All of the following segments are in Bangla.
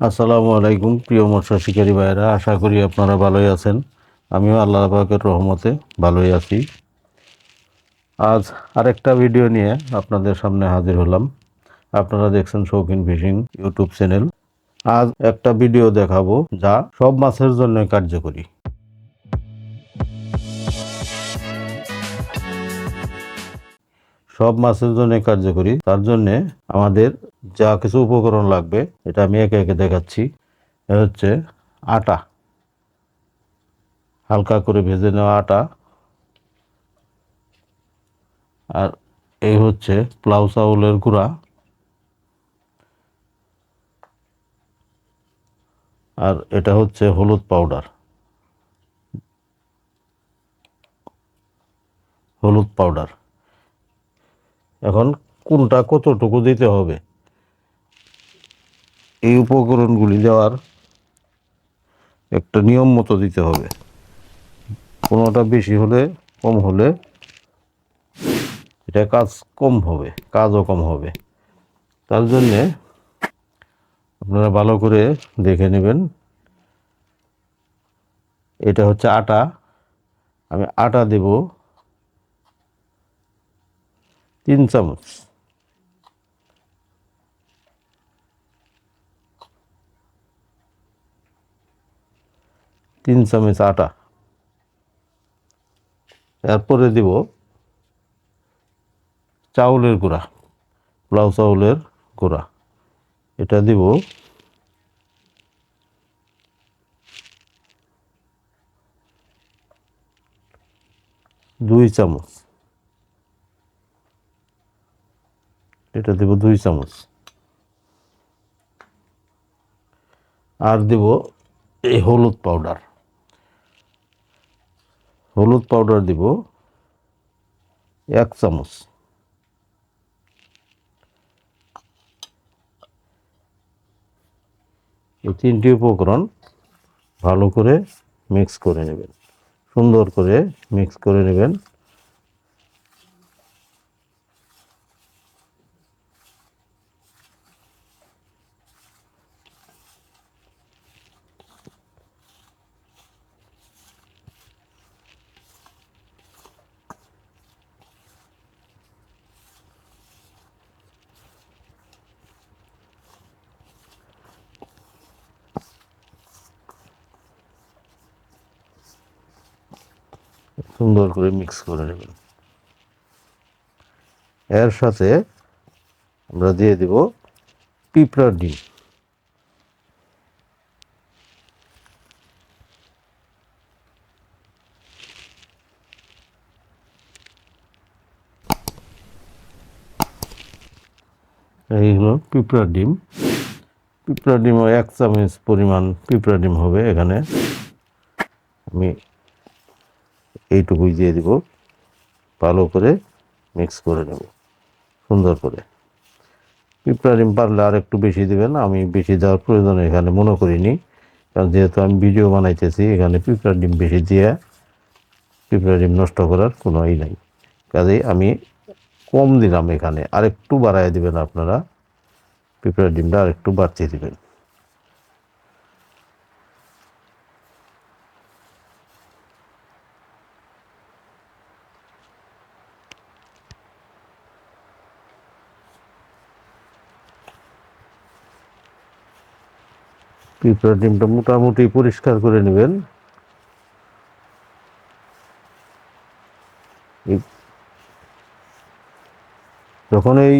আসসালামু আলাইকুম, প্রিয় মৎস্য শিকারী ভাইয়েরা। আশা করি আপনারা ভালোই আছেন। আমিও আল্লাহ পাকের রহমতে ভালোই আছি। আজ আরেকটা ভিডিও নিয়ে আপনাদের সামনে হাজির হলাম। আপনারা দেখছেন শৌখিন ফিশিং ইউটিউব চ্যানেল। আজ একটা ভিডিও দেখাবো যা সব মাছের জন্য কার্যকরী। সব মাছের জন্য কার্যকরী। তার জন্যে আমাদের যা কিছু উপকরণ লাগবে, এটা আমি একে একে দেখাচ্ছি। এ হচ্ছে আটা। হালকা করে ভেজে নেওয়া আটা। আর এই হচ্ছে প্লাউ চাউলের গুঁড়া। আর এটা হচ্ছে হলুদ পাউডার। হলুদ পাউডার। এখন কোনটা কতটুকু দিতে হবে? এই উপকরণগুলি দেওয়ার একটা নিয়ম মতো দিতে হবে। কোনোটা বেশি হলে কম হলে এটা কাজ কম হবে, কাজও কম হবে। তার জন্যে আপনারা ভালো করে দেখে নেবেন। এটা হচ্ছে আটা। আমি আটা দেব তিন চামচ। তিন চামচ আটা। এরপরে দিব চাউলের গুঁড়া, পোলাও চাউলের গুঁড়া। এটা দিব দুই চামচ। এটা দেব দুই চামচ। আর দেব এই হলুদ পাউডার। হলুদ পাউডার দিব এক চামচ। এই তিনটি উপকরণ ভালো করে মিক্স করে নেবেন। সুন্দর করে মিক্স করে নেবেন। সুন্দর করে মিক্স করে নেবেন। এর সাথে আমরা দিয়ে দিব পিঁপড়ার ডিম। এই হলো পিঁপড়ার ডিম। পিঁপড়ার ডিমও এক চামচ পরিমাণ পিঁপড়া ডিম হবে এখানে। আমি এইটুকুই দিয়ে দিব। ভালো করে মিক্স করে নেব। সুন্দর করে। পিঁপড়া ডিম পারলে আর একটু বেশি দেবেন, আমি বেশি দেওয়ার প্রয়োজন এখানে মনে করিনি। কারণ যেহেতু আমি ভিডিও বানাইতেছি, এখানে পিঁপড়া ডিম বেশি দিয়ে পিঁপড়া ডিম নষ্ট করার কোনো ই নাই। কাজেই আমি কম দিলাম এখানে। আর একটু বাড়ায় দিবেন আপনারা পিঁপড়া ডিমটা আর একটু বাড়তে দিবেন। পিঁপড়া ডিমটা মোটামুটি পরিষ্কার করে নেবেন। যখন এই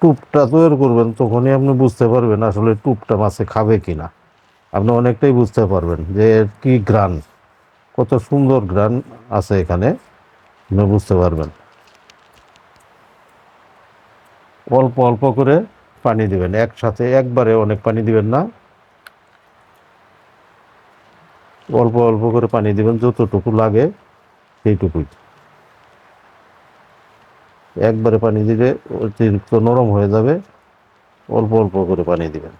টুপটা তৈরি করবেন, তখনই আপনি বুঝতে পারবেন আসলে টুপটা মাছে খাবে কি না আপনি অনেকটাই বুঝতে পারবেন যে কি গ্রান কত সুন্দর গ্রান আছে এখানে, আপনি বুঝতে পারবেন। অল্প অল্প করে পানি দিবেন। একসাথে একবারে অনেক পানি দিবেন না। অল্প অল্প করে পানি দিবেন, যতটুকু লাগে সেইটুকুই। একবারে পানি দিলে অতিরিক্ত নরম হয়ে যাবে। অল্প অল্প করে পানি দিবেন।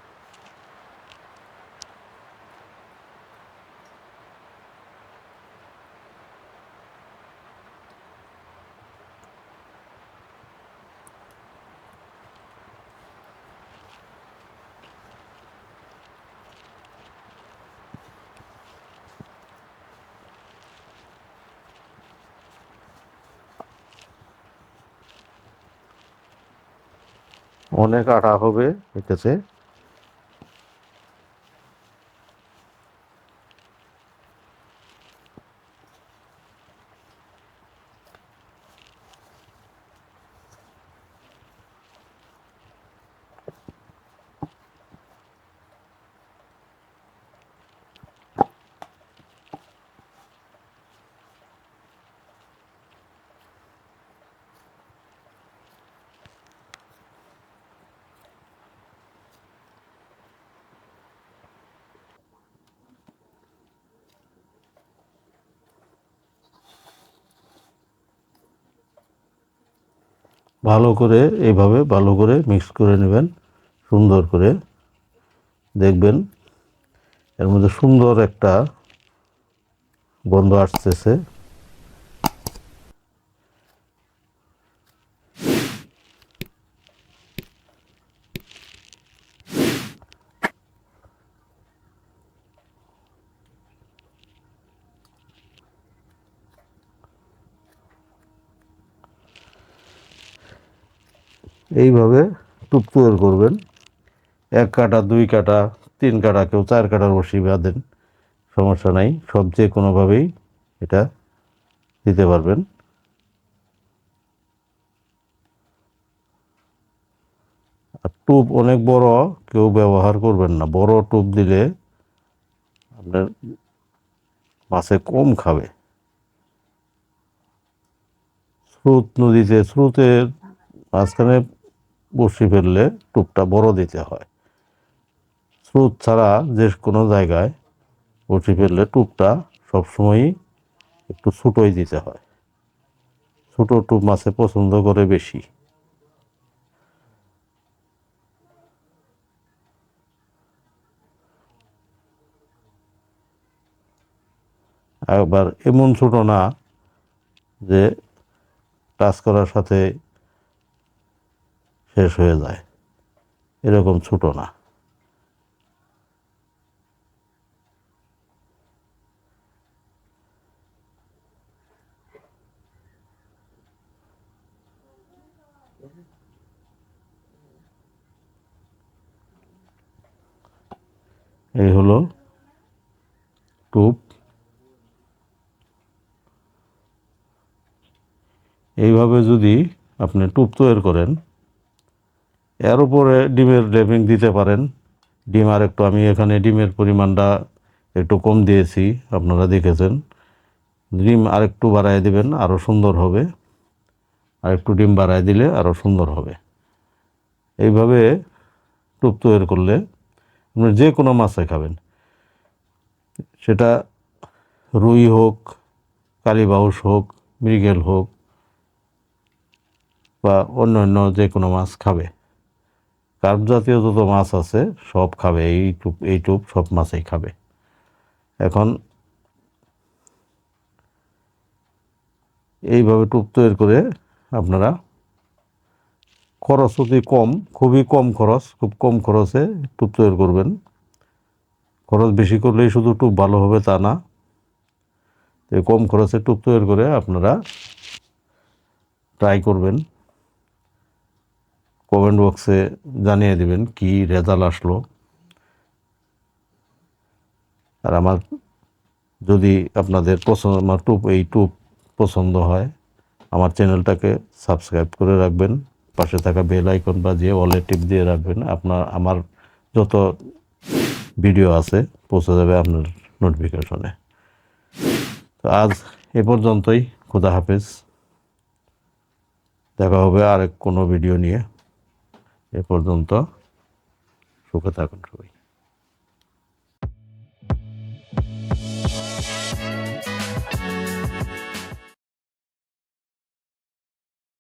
অনেক আটা হবে এটাতে। ভালো করে এইভাবে ভালো করে মিক্স করে নেবেন, সুন্দর করে। দেখবেন এর মধ্যে সুন্দর একটা গন্ধ আসতেছে। এইভাবে টুপ তৈরি করবেন। এক কাটা, দুই কাটা, তিন কাটা, কেউ চার কাটার বসি বাঁধেন সমস্যা নাই, সব যে কোনোভাবেই এটা দিতে পারবেন। আর টুপ অনেক বড়, কেউ ব্যবহার করবেন না। বড় টুপ দিলে আপনার মাছে কম খাবে। স্রোত নদীতে, স্রোতের মাঝখানে বসি ফেললে টুপটা বড় দিতে হয়। স্রোত ছাড়া যে কোনো জায়গায় বসি ফেললে টুপটা সবসময়ই একটু ছোটোই দিতে হয়। ছোটো টুপ মাছে পছন্দ করে বেশি। আবার এমন ছোট না যে টাচ করার সাথে শেষ হয়ে যায়। এরকম ছোট না। এই হলো টুপ। এইভাবে যদি আপনি টুপ তৈরি করেন এর উপরে ডিমের লেপিং দিতে পারেন। ডিম আর একটু, আমি এখানে ডিমের পরিমাণটা একটু কম দিয়েছি, আপনারা দেখেছেন। ডিম আর একটু বাড়ায় দেবেন আরও সুন্দর হবে। আর একটু ডিম বাড়ায় দিলে আরও সুন্দর হবে। এইভাবে টুপ তৈরি করলে আপনি যে কোনো মাছে খাবেন। সেটা রুই হোক কালীবাউস হোক, মৃগেল হোক, বা অন্য অন্য যে কোনো মাছ খাবে। কার্প জাতীয় যত মাছ আছে, সব খাবে, এই টুপ এই টুপ সব মাছেই খাবে। এখন এইভাবে টুপ তৈরি করে আপনারা খরচ অতি কম, খুবই কম খরচ, খুব কম খরচে টুপ তৈরি করবেন। খরচ বেশি করলেই শুধু টুপ ভালো হবে তা না। কম খরচে টুপ তৈরি করে আপনারা ট্রাই করবেন। কমেন্ট বক্সে জানিয়ে দেবেন কি রেজাল্ট আসলো। আর আমার যদি আপনাদের পছন্দ, আমার টুপ, এই টুপ পছন্দ হয়, আমার চ্যানেলটাকে সাবস্ক্রাইব করে রাখবেন। পাশে থাকা বেল আইকন বা বাজিয়ে অলে টিপ দিয়ে রাখবেন। আপনার, আমার যত ভিডিও আছে, পৌঁছে যাবে আপনার নোটিফিকেশনে তো আজ এ পর্যন্তই। খুদা হাফেজ। দেখা হবে আরেক কোনো ভিডিও নিয়ে। এ পর্যন্ত সুখে থাকুন সবাই।